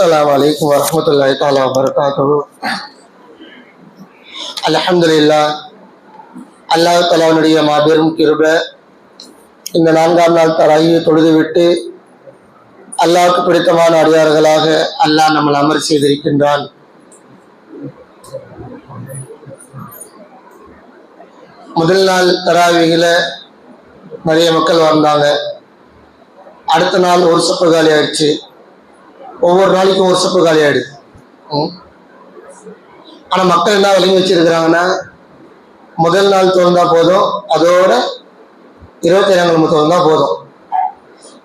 السلام عليكم ورحمة الله تعالى وبركاته الحمد لله அல்லாஹ் தலாவுடைய மாபெரும் கிருப இந்த நான்காம் நாள் தராயை தொழுதுவிட்டு அல்லாஹ்வுக்கு பிடித்தமான அடியார்களாக அல்லாஹ் நம்மளை அமர் செய்திருக்கின்றான் முதல் நாள் தராவிகள நிறைய மக்கள் வந்தாங்க அடுத்த நாள் ஒரு சப்பு காலி ஆயிடுச்சு ஒவ்வொரு நாளைக்கும் ஒரு சப்பு காலி ஆயிடுது ம். ஆனா மக்கள் என்ன விளங்கி வச்சிருக்கிறாங்கன்னா முதல் நாள் திறந்தா போதும் அதோட இருபத்தி ஏழாம் கிழமை திறந்தா போதும்.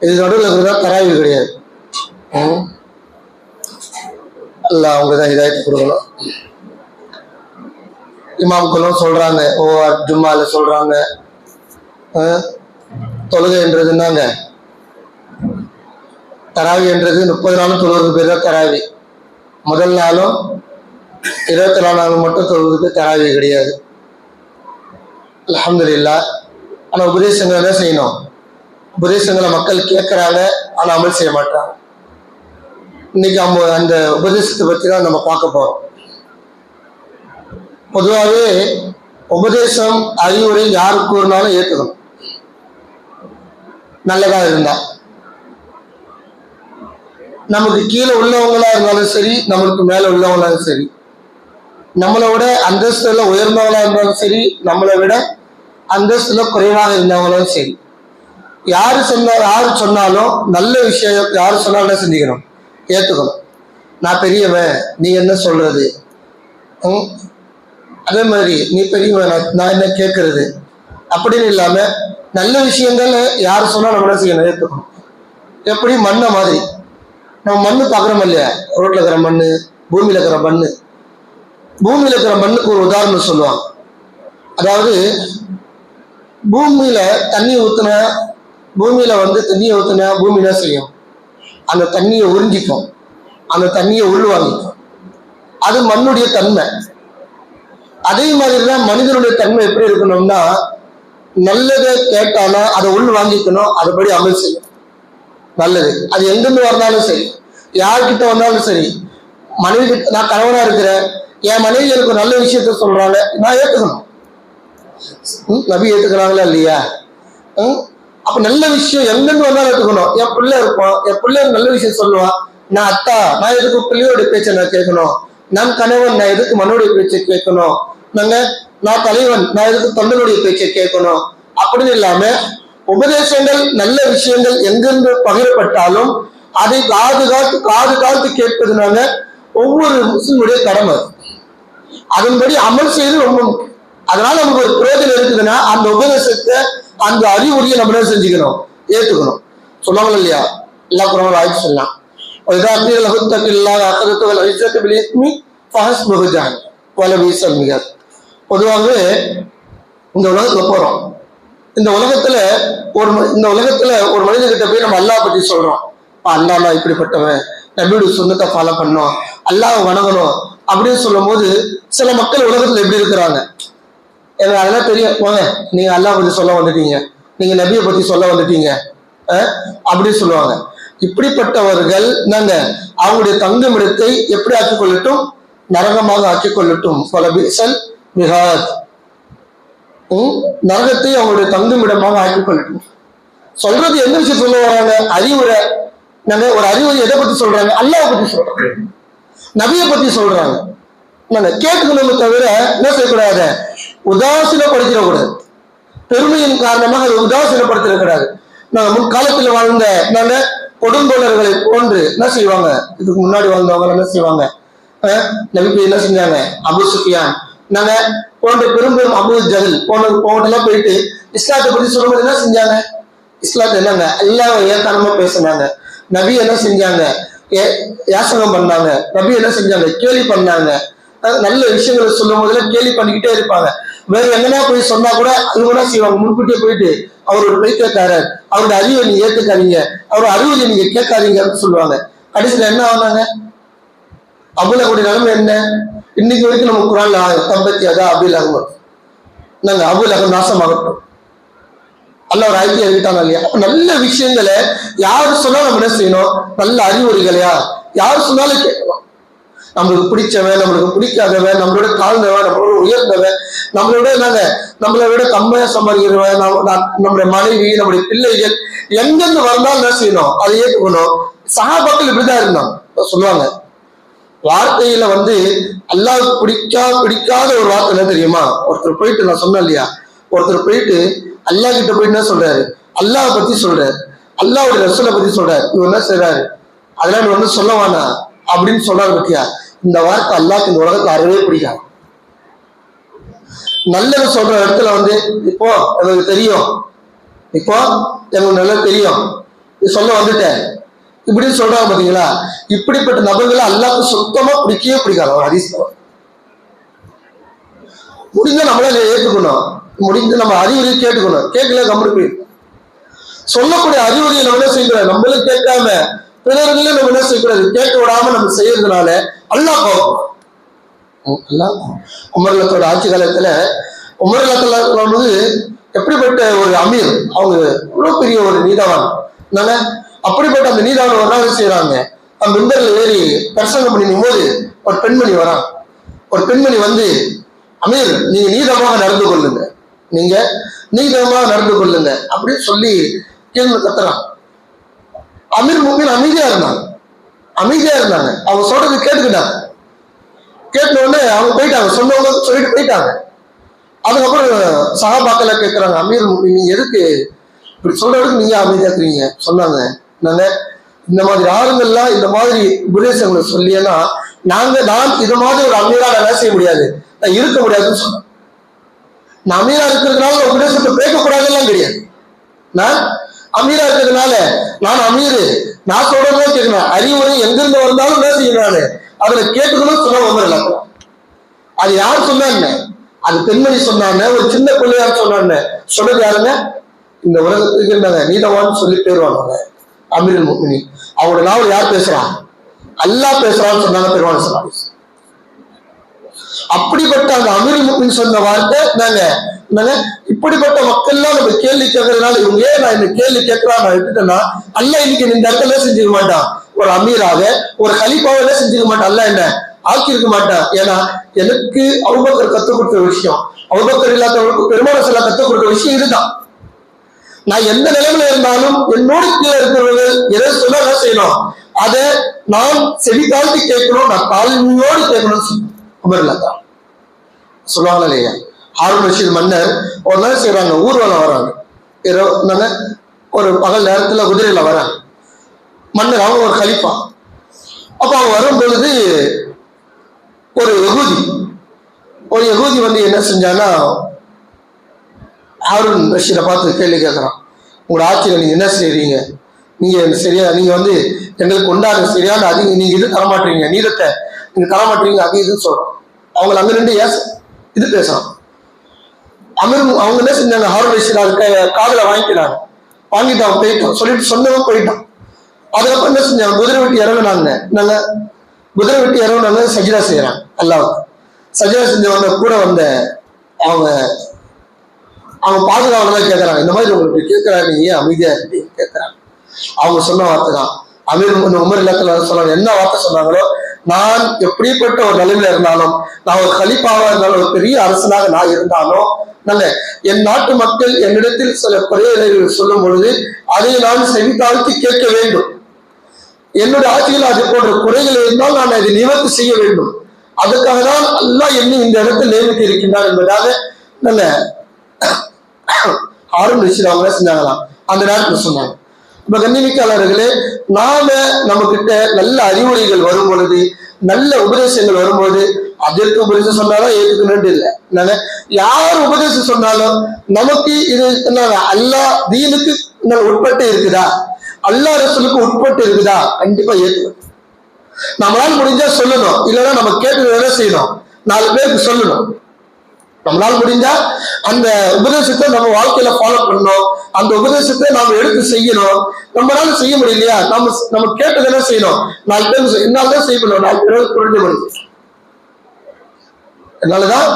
இது நடுவில் இருக்கிறதா தராவி கிடையாது. அல்லாஹ் அவங்க தான் இதாயத்து கொடுக்கணும். இமாம்களும் சொல்றாங்க ஓ ஜும்மால சொல்றாங்க அஹ், தொழுகை என்றது என்னங்க தராவி என்றது முப்பது நாளும் தொழுவது பேர் தான் தராவி. முதல் நாளும் இருபத்தி நாலு நாள் மட்டும் தொழுவதுக்கு தராவி கிடையாது. அலஹம்தர் இல்லா ஆனால் உபதேசங்களை தான் செய்யணும். உபதேசங்களை மக்கள் கேட்குறாங்க ஆனால் அமல் செய்ய மாட்டாங்க இன்னைக்கு அவங்க அந்த உபதேசத்தை பற்றி தான் நம்ம பார்க்க போகிறோம் பொதுவாகவே உபதேசம் அறிவுரை யாருக்கு கூறினாலும் ஏற்றுக்கணும் நல்லதாக இருந்தால் நமக்கு கீழே உள்ளவங்களா இருந்தாலும் சரி நம்மளுக்கு மேல உள்ளவங்களாலும் சரி. நம்மளை விட அந்தஸ்துல உயர்ந்தவங்களா இருந்தாலும் சரி நம்மளை விட அந்தஸ்துல குறைவாக இருந்தவங்களும் சரி. யாரு சொன்ன யாரு சொன்னாலும் நல்ல விஷயம் யாரு சொன்னாலும் என்ன செஞ்சுக்கணும் ஏத்துக்கணும். நான் பெரியவன் நீ என்ன சொல்றது? ம்? அதே மாதிரி நீ பெரியவன் நான் நான் என்ன கேட்கறது அப்படின்னு இல்லாம நல்ல விஷயங்கள் யார் சொன்னா நம்ம என்ன செய்யணும்? ஏத்துக்கணும். எப்படி? மண்ணை மாதிரி. நம்ம மண்ணு பார்க்குறோம் இல்லையா? ரோட்டில் இருக்கிற மண் பூமியில் இருக்கிற மண் பூமியில் இருக்கிற மண்ணுக்கு ஒரு உதாரணம் சொல்லுவாங்க. அதாவது பூமியில் தண்ணி ஊற்றுனா பூமியில் வந்து தண்ணியை ஊற்றுனா பூமி என்ன செய்யும்? அந்த தண்ணியை உறிஞ்சிக்கும். அந்த தண்ணியை உள்வாங்கிக்கும் அது மண்ணுடைய தன்மை. அதே மாதிரி தான் மனிதனுடைய தன்மை எப்படி இருக்கணும்னா நல்லதை கேட்டாலும் அதை உள் வாங்கிக்கணும் அதுபடி அமல் செய்யும். நல்லது. அது எங்கிருந்து வந்தாலும் சரி. யார்கிட்ட வந்தாலும் சரி மனைவி நான் கணவனா இருக்கிறேன் என் மனைவி எனக்கு நல்ல விஷயத்த சொல்றாங்க நான் ஏத்துக்கணும். நபி ஏத்துக்கிறாங்களா இல்லையா? ம், அப்ப நல்ல விஷயம் எங்கெங்க வந்தாலும் ஏத்துக்கணும். என் பிள்ளை இருப்பான் என் பிள்ளை நல்ல விஷயம் சொல்லுவான். நான் அத்தா நான் எதுக்கு பிள்ளையோட பேச்சை நான் கேட்கணும்? நான் கணவன் நான் எதுக்கு மனுடைய பேச்சை கேட்கணும்? நாங்க நான் தலைவன் நான் எதுக்கு தொண்டனுடைய பேச்சை கேட்கணும்? அப்படின்னு இல்லாம உபதேசங்கள் நல்ல விஷயங்கள் எங்கெங்கு பகிரப்பட்டாலும் அதை பாதுகாத்து காது காத்து கேட்பதுனால ஒவ்வொரு முஸ்லிமுடைய கடமை அதன்படி அமல் செய்து ரொம்ப முக்கியம். அதனால நமக்கு ஒரு பிரயோஜனம் இருக்குதுன்னா அந்த உபதேசத்தை அந்த அறிவுரையை நம்ம என்ன செஞ்சுக்கணும்? ஏற்றுக்கணும் சொல்லாமல் இல்லையா? எல்லா குரமும் வாய்ப்பு சொல்லலாம் பொதுவாகவே இந்த உலகத்துல போறோம். இந்த உலகத்துல ஒரு இந்த உலகத்துல ஒரு மனிதர்கிட்ட போய் நம்ம அல்லா பற்றி சொல்றோம். அல்லாஹ் இப்படிப்பட்டவன் நபியுடைய சொன்னத்தை ஃபாலோ பண்ணோம் அல்லாஹ் வணங்கணும். அப்படின்னு சொல்லும்போது சில மக்கள் உலகத்துல எப்படி இருக்கிறாங்க? எனக்கு அதெல்லாம் தெரியும். போங்க நீங்க அல்லாஹ் பத்தி சொல்ல வந்துட்டீங்க. நீங்க நபியை பத்தி சொல்ல வந்துட்டீங்க. அப்படின்னு சொல்லுவாங்க. இப்படிப்பட்டவர்கள் நாங்க அவங்களுடைய தங்குமிடத்தை எப்படி ஆக்கிக் கொள்ளட்டும் நரகமாக ஆக்கிக் கொள்ளட்டும் கொலபிசல் மிகாத் நரகத்தை அவங்களுடைய தங்குமிடமாக ஆக்கிக் கொள்ளட்டும் சொல்றது எந்த விஷயம் சொல்ல வராங்க? அறிவுரை. நாங்க ஒரு அறிவுரை எதை பத்தி சொல்றாங்க? அல்லாவை பத்தி சொல்றாங்க நபியை பத்தி சொல்றாங்க. நாங்க கேட்டுக்கணுமே தவிர என்ன செய்யக்கூடாது? உதாசீனப்படுத்திடக்கூடாது. பெருமையின் காரணமாக அதை உதாசீனப்படுத்திடக்கூடாது. நாங்க முன்காலத்தில் வாழ்ந்த நாங்க கொடுங்கோலர்களை போன்று என்ன செய்வாங்க? இதுக்கு முன்னாடி வாழ்ந்தவங்க என்ன செய்வாங்க? அஹ், என்ன செஞ்சாங்க? அபு சுஃபியான். நாங்க போன்ற பெரும் பெரும் அபு ஜகல் போன போன்றெல்லாம் போயிட்டு இஸ்லாத்தை பத்தி சொல்லும்போது என்ன செஞ்சாங்க? இஸ்லாத்தை என்னங்க? எல்லாம் ஏக்கானமா பேசினாங்க. நபி என்ன செஞ்சாங்க? ஏ- யாசகம் பண்ணாங்க. நபி என்ன செஞ்சாங்க? கேலி பண்ணாங்க. நல்ல விஷயங்களை சொல்லும் போதுல கேலி பண்ணிக்கிட்டே இருப்பாங்க. வேற எங்கன்னா போய் சொன்னா கூட அது கூட செய்வாங்க. முன்கூட்டியே போயிட்டு அவர் ஒரு பைத்தியக்காரர். அவருடைய அறிவை நீங்க ஏத்துக்காதீங்க. அவர் அறிவுரை நீங்க கேட்காதீங்கன்னு சொல்லுவாங்க. கடைசியில என்ன ஆனாங்க? அபுலகுடைய நிலைமை என்ன? இன்னைக்கு வரைக்கும் நம்ம குரான்ல தம்பத்தி அதா அபுல் அகமது நாங்க அபுல் அகம் நாசமாகட்டும். நல்ல ஒரு ஐடியா இருக்கிட்டாங்க இல்லையா? நல்ல விஷயங்களை யாரு சொன்னாலும் நம்ம என்ன செய்யணும்? நல்ல அறிவுரைகளையா யார் சொன்னாலும் கேட்கணும். நம்மளுக்கு பிடிச்சவன் நம்மளுக்கு பிடிக்காதவன் நம்மளோட தாழ்ந்தவன் நம்மளோட உயர்ந்தவன் நம்மளோட நாங்க நம்மளை விட கம்மியா சம்பாதிக்கிறவன் நம்ம- நம்முடைய மனைவி நம்முடைய பிள்ளைகள் எங்கெங்க வந்தாலும் என்ன செய்யணும்? அதை ஏற்றுக்கணும். சகாபாக்கள் இப்படிதான் இருந்தாங்க. சொல்லுவாங்க வார்த்தையில வந்து அல்லாவுக்கு பிடிக்கா பிடிக்காத ஒரு வார்த்தை என்ன தெரியுமா? ஒருத்தர் போயிட்டு நான் சொன்னேன் இல்லையா? ஒருத்தர் போயிட்டு அல்லாஹ் கிட்ட போய் என்ன சொல்றாரு? அல்லாஹ் பத்தி சொல்றாரு. அல்லாவுடைய ரசூலை பத்தி சொல்றாரு. இவர் என்ன செய்றாரு? அதெல்லாம் நீ வந்து சொல்ல வேணாம் அப்படின்னு சொல்றாரு பத்தியா? இந்த வார்த்தை அல்லாக்கு இந்த உலகத்தை அறவே பிடிக்காது. நல்லது சொல்ற இடத்துல வந்து இப்போ எனக்கு தெரியும். இப்போ எனக்கு நல்லா தெரியும். சொல்ல வந்துட்டேன். இப்படின்னு சொல்றாங்க பாத்தீங்களா? இப்படிப்பட்ட நபர்களை அல்லாக்கு சுத்தமா பிடிக்கவே பிடிக்காது. அவர் ஹதீஸ். முடிஞ்ச நம்மளால ஏற்றுக்கணும் முடிஞ்சு நம்ம அறிவுரை கேட்டுக்கணும். கேட்கல கம்பெனி போய். சொல்லக்கூடிய அறிவுரையை நம்ம என்ன செய்யக்கூடாது? நம்மளும் கேட்காம பிறர்களையும் நம்ம என்ன செய்யக்கூடாது? கேட்க விடாம நம்ம செய்யறதுனால அல்லா கோபம். அல்லாஹ் உமர்லத்தோட ஆட்சி காலத்துல உமர்லத்துல வந்து எப்படிப்பட்ட ஒரு அமீர்? அவங்க இவ்வளவு பெரிய ஒரு நீதவான். என்னங்க? அப்படிப்பட்ட அந்த நீதவான் ஒரு நாள் செய்யறாங்க அந்த மிந்தர்ல ஏறி பிரசங்கம் பண்ணிக்கும் போது ஒரு பெண்மணி வரான். ஒரு பெண்மணி வந்து அமீர் நீங்க நீதமாக நடந்து கொள்ளுங்க. நீங்க நீதமாக நடந்து கொள்ளுங்க அப்படின்னு சொல்லி கேள்வி கத்துறான் அமீர் முக்கின் அமைதியா இருந்தாங்க. அமைதியா இருந்தாங்க. அவங்க சொல்றது கேட்டுக்கிட்டாங்க. கேட்ட உடனே அவங்க போயிட்டாங்க. சொன்னவங்க சொல்லிட்டு போயிட்டாங்க. அதுக்கப்புறம் சகாபாக்களை கேட்குறாங்க அமீர் முஃமினீன், நீங்க எதுக்கு இப்படி சொல்றதுக்கு நீங்க அமைதியா இருக்கிறீங்க சொன்னாங்க. நாங்க இந்த மாதிரி ஆளுங்கள்லாம் இந்த மாதிரி உபதேசங்களை சொல்லியேன்னா நாங்க நான் இது மாதிரி ஒரு அமீரா நான் என்ன செய்ய முடியாது. நான் இருக்க முடியாதுன்னு சொன்னேன் நான் அமீரா இருக்கிறதுனால நான் உபதேசத்தை பேசக்கூடாதுலாம் கிடையாது. நான் அமீரா இருக்கிறதுனால நான் அமீரு. நான் சொல்றதுதான் கேட்கணும். அறிவுரை எங்கிருந்து வந்தாலும் என்ன செய்யணும் அதுல கேட்டுக்கணும் சொன்ன ஒவ்வொரு இலக்கம் அது யார் சொன்னாங்க அது பெண்மணி சொன்னாங்க ஒரு சின்ன பிள்ளையார் சொன்னாங்க சொன்னது யாருங்க? இந்த உலகத்துக்கு இருந்தாங்க நீதவான்னு சொல்லி பேர் வாங்க அமீரல் முக்மினி அவங்களோட நாவல் யார் பேசுறான் அல்லா பேசுறான்னு சொன்னாங்க பெருவான் சொன்னாங்க அப்படிப்பட்ட அந்த அமீர் முக்மின் சொன்ன வார்த்தை நாங்க நாங்க இப்படிப்பட்ட மக்கள்லாம் நம்ம கேள்வி கேட்கறதுனால இவங்க ஏன் நான் இந்த கேள்வி கேட்கறா நான் விட்டுட்டேன்னா அல்ல இன்னைக்கு இந்த இடத்துல செஞ்சுக்க மாட்டான்? ஒரு அமீராக ஒரு கலிப்பாவே செஞ்சுக்க மாட்டான்? அல்ல என்ன ஆக்கியிருக்க மாட்டான்? ஏன்னா எனக்கு அவுபக்கர் கத்துக் கொடுத்த விஷயம். அவுபக்கர் இல்லாதவங்களுக்கு பெருமாள் சில கத்துக் கொடுத்த விஷயம் இதுதான். நான் எந்த நிலைமையில இருந்தாலும் என்னோடு கீழே இருக்கிறவர்கள் எதை சொல்ல செய்யணும்? அதை நான் செவி தாழ்த்தி கேட்கணும் நான் தாழ்மையோடு கேட்கணும்னு உமர்ல தான் சொல்லுவாங்களா இல்லையா? ஹாரூன் ரஷீத் மன்னர் ஒரு நாள் செய்கிறாங்க ஊர்வலம் வராங்க இரவு என்னங்க ஒரு பகல் நேரத்தில் குதிரையில் வராங்க மன்னர் அவங்க ஒரு கழிப்பான் அப்போ அவங்க வரும் பொழுது ஒரு எகூதி ஒரு யகூதி வந்து என்ன செஞ்சான்னா ஹாரூன் ரஷீதை பார்த்து கேள்வி கேட்குறான் உங்களோட ஆட்சியில் நீங்கள் என்ன செய்கிறீங்க நீங்கள் சரியா நீங்கள் வந்து எங்களுக்கு உண்டான சரியான அதிக நீங்கள் இது தரமாட்டீங்க நீதத்தை நீங்கள் தரமாட்டீங்க அது இதுன்னு சொல்கிறோம் அவங்களை அங்கே நின்று ஏச இது பேசுகிறான் அமீர் அவங்க என்ன செஞ்சாங்க? ஹாரூன் காதல வாங்கிக்கிறாங்க. வாங்கிட்டு அவன் போயிட்டான். சொல்லிட்டு சொன்னவன் போயிட்டான். அதுக்கப்புறம் என்ன செஞ்சாங்க? குதிரை வெட்டி இறங்குனாங்க. நாங்க குதிரை வெட்டி இறங்குனாங்க சஜிரா செய்யறாங்க. அல்லாவுக்கு சஜிரா செஞ்சவங்க கூட வந்த அவங்க அவங்க பாதுகாவலாம் கேட்கறாங்க இந்த மாதிரி உங்களுக்கு கேட்கறாங்க நீங்க ஏன் அமைதியா இருக்கீங்க கேட்கறாங்க அவங்க சொன்ன வார்த்தை தான் அமீர் உமர் இல்லத்துல சொன்னாங்க. என்ன வார்த்தை சொன்னாங்களோ நான் எப்படிப்பட்ட ஒரு நிலைமையில இருந்தாலும் நான் ஒரு கலிப்பாவா இருந்தாலும் ஒரு பெரிய அரசனாக நான் இருந்தாலும் நல்ல என் நாட்டு மக்கள் என்னிடத்தில் சில குறைகளை சொல்லும் பொழுது அதை நான் செவித்தாழ்த்தி கேட்க வேண்டும். என்னுடைய ஆட்சியில் அது போன்ற குறைகள் இருந்தால் நான் அதை நிவர்த்தி செய்ய வேண்டும். அதுக்காக தான் அல்லாஹ் என்னை இந்த இடத்தில் நியமித்து இருக்கின்றார் என்பதாக நல்ல ஆரம்பிச்சு அவங்க செஞ்சாங்களாம் அந்த நேரத்தில் சொன்னாங்க. இப்ப கண்ணிமிக்காளர்களே நாம நம்ம கிட்ட நல்ல அறிவுரைகள் வரும் பொழுது நல்ல உபதேசங்கள் வரும்போது அதற்கு உபதேசம் சொன்னாலும் ஏற்றுக்கணும்னு இல்லை. யார் உபதேசம் சொன்னாலும் நமக்கு இது அல்லா அல்லாஹ் தீனுக்கு உட்பட்டு இருக்குதா? அல்லா ரசூலுக்கு உட்பட்டு இருக்குதா? கண்டிப்பா ஏற்றுக்கணும் நம்மளால முடிஞ்சா சொல்லணும். இல்லைன்னா நம்ம கேட்டு வேலை செய்யணும். நாலு பேருக்கு சொல்லணும். நம்மளால் முடிஞ்சா அந்த உபதேசத்தை நம்ம வாழ்க்கையில ஃபாலோ பண்ணணும். அந்த உபதேசத்தை நாம எடுத்து செய்யணும். நம்மளால செய்ய முடியலையா? நம்ம நம்ம கேட்டது என்ன செய்யணும். நாலு பேர் என்னால் என்னால தான் செய்ய முடியும். நாலு பேர் புரிஞ்சு முடியும். என்னாலதான்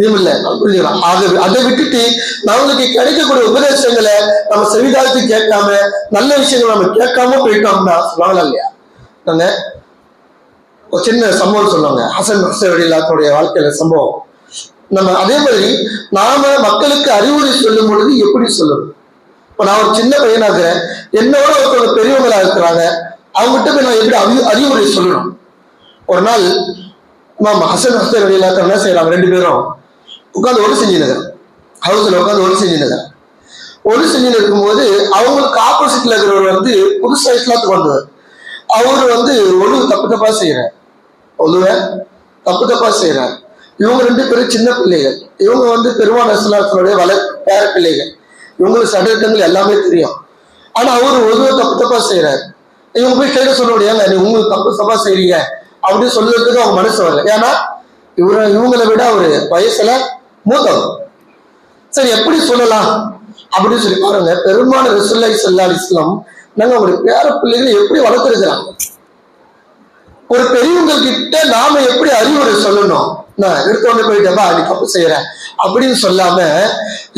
நீமில்ல புரிஞ்சுக்கலாம் ஆகவே அதை விட்டுட்டு நம்மளுக்கு கிடைக்கக்கூடிய உபதேசங்களை நம்ம செவிதாழ்த்து கேட்காம நல்ல விஷயங்களை நம்ம கேட்காம போயிட்டோம்னா சொல்லுவாங்களா இல்லையா? நாங்க ஒரு சின்ன சம்பவம் சொன்னாங்க ஹசன் ஹசன் அலிலாத்துடைய வாழ்க்கையில சம்பவம். நம்ம அதே மாதிரி நாம மக்களுக்கு அறிவுரை சொல்லும் பொழுது எப்படி சொல்லணும்? இப்போ நான் ஒரு சின்ன பையனா இருக்கிறேன். என்னோட ஒருத்தவங்க பெரியவங்களா இருக்கிறாங்க. அவங்ககிட்ட போய் நான் எப்படி அறிவு அறிவுரை சொல்லணும்? ஒரு நாள் மாமா ஹசன் ஹசன் அலிலாத்த என்ன செய்யறாங்க ரெண்டு பேரும் உட்காந்து ஒளி செஞ்சுனுங்க. ஹவுஸில் உட்காந்து ஒளி செஞ்சுனுங்க. ஒளி செஞ்சுன்னு இருக்கும்போது அவங்களுக்கு ஆப்போசிட்ல இருக்கிறவர் வந்து புதுசாக இஸ்லாத்துக்கு வந்தவர். அவர் வந்து ஒழு தப்பு தப்பா செய்யறார் ஒழுவ தப்பு தப்பா செய்யறார் இவங்க ரெண்டு பேரும் சின்ன பிள்ளைகள். இவங்க வந்து பெருமான இஸ்லாத்தினுடைய வள பேர பிள்ளைகள். இவங்களுக்கு சட்டங்கள் எல்லாமே தெரியும். ஆனா அவரு ஒரு தப்பு தப்பா செய்யறாரு இவங்க போய் கேட்க சொல்ல முடியாங்க நீ உங்களுக்கு தப்பு தப்பா செய்றீங்க. அப்படின்னு சொல்லுறதுக்கு அவங்க மனசு வரல. ஏன்னா இவர இவங்களை விட அவரு வயசுல மூத்தவர். சரி எப்படி சொல்லலாம்? அப்படின்னு சொல்லி பாருங்க. பெருமான ரசுல்லா சல்லா இஸ்லாம் நாங்க அவருடைய பேர பிள்ளைகளை எப்படி வளர்த்துருக்கிறாங்க? ஒரு பெரியவங்க கிட்ட நாம எப்படி அறிவுரை சொல்லணும்? நான் எடுத்த போயிட்டேப்பா நீ தப்பு செய்யறேன் அப்படின்னு சொல்லாம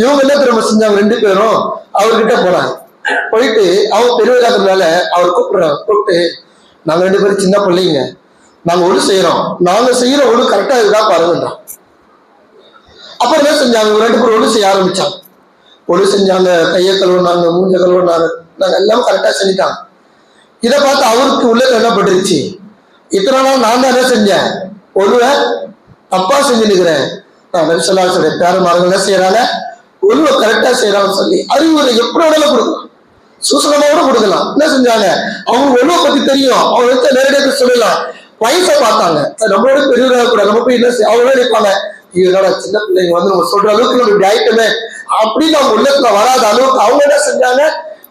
இவங்க என்ன திரும்ப செஞ்சாங்க ரெண்டு பேரும் அவர்கிட்ட போனாங்க போயிட்டு அவங்க பெரியவராகிறதுனால அவர் கூப்பிடுறாங்க. கூப்பிட்டு நாங்க ரெண்டு பேரும் சின்ன பிள்ளைங்க. நாங்க ஒழு செய்யறோம். நாங்க செய்யற ஒழு கரெக்டா இதுதான் பாருங்கன்றான் அப்புறம் என்ன செஞ்சாங்க? இவங்க ரெண்டு பேரும் ஒழு செய்ய ஆரம்பிச்சாங்க. ஒழு செஞ்சாங்க. கையை கழுவுனாங்க மூஞ்ச கழுவுனாங்க. நாங்க எல்லாம் கரெக்டா செஞ்சிட்டாங்க. இதை பார்த்து அவருக்கு உள்ள என்ன பட்டுருச்சு? இத்தனை நாள் நான் தான் என்ன செஞ்சேன்? ஒழுவ தப்பா செஞ்சு நிற்கிறேன் நபிசல்லாசுடைய பேரமார்கள் என்ன செய்யறாங்க? ஒழுவ கரெக்டா செய்யறாங்கன்னு சொல்லி அறிவுரை எப்படி கொடுக்கும் கொடுக்கலாம். சூசனமோட கொடுக்கலாம். என்ன செஞ்சாங்க? அவங்க ஒழுவ பத்தி தெரியும். அவங்க எடுத்த நேரடியாக சொல்லலாம். வயசை பார்த்தாங்க. நம்மளோட பெரியவராக கூட நம்ம போய் என்ன செய்ய அவங்க நினைப்பாங்க இதோட சின்ன பிள்ளைங்க வந்து நம்ம சொல்ற அளவுக்கு நம்ம இப்படி ஆயிட்டோமே. அப்படின்னு அவங்க உள்ளத்துல வராத அளவுக்கு அவங்க என்ன செஞ்சாங்க?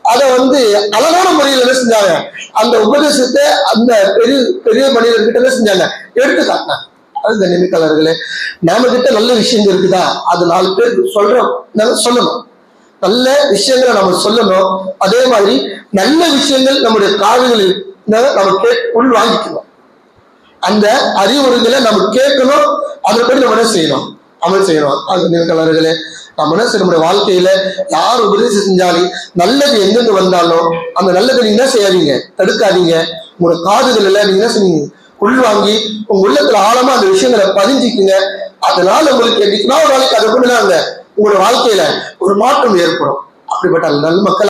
அதை வந்து அழகான முறையில் என்ன செஞ்சாங்க? அந்த உபதேசத்தை அந்த பெரிய பெரிய மனிதர்கிட்ட என்ன செஞ்சாங்க? எடுத்து காட்டினாங்க. அது நிமிக்கலர்களே நாம கிட்ட நல்ல விஷயங்கள் இருக்குதா? அது நாலு பேருக்கு சொல்றோம். நம்ம சொல்லணும். நல்ல விஷயங்களை நம்ம சொல்லணும். அதே மாதிரி நல்ல விஷயங்கள் நம்முடைய காதுகளில் நம்ம கே உள் வாங்கிக்கணும். அந்த அறிவுறுகளை நம்ம கேட்கணும். அதன்படி நம்ம என்ன செய்யணும்? அமல் செய்யணும். அந்த நிமிக்கலர்களே நம்ம என்ன செய்ய நம்முடைய வாழ்க்கையில யார் உபதேசம் செஞ்சாலும் நல்லது எங்கெங்க வந்தாலும் அந்த நல்லதை நீங்க என்ன செய்யாதீங்க? தடுக்காதீங்க. உங்களோட காதுகளில் நீங்க என்ன செய்வீங்க? உள்வாங்கி உங்க உள்ளத்துல ஆழமா அந்த விஷயங்களை பதிஞ்சிக்குங்க. அதனால உங்களுக்கு என்னைக்குனா ஒரு நாளைக்கு அதை கொண்டு உங்களோட வாழ்க்கையில ஒரு மாற்றம் ஏற்படும். அப்படிப்பட்ட நல்ல மக்கள்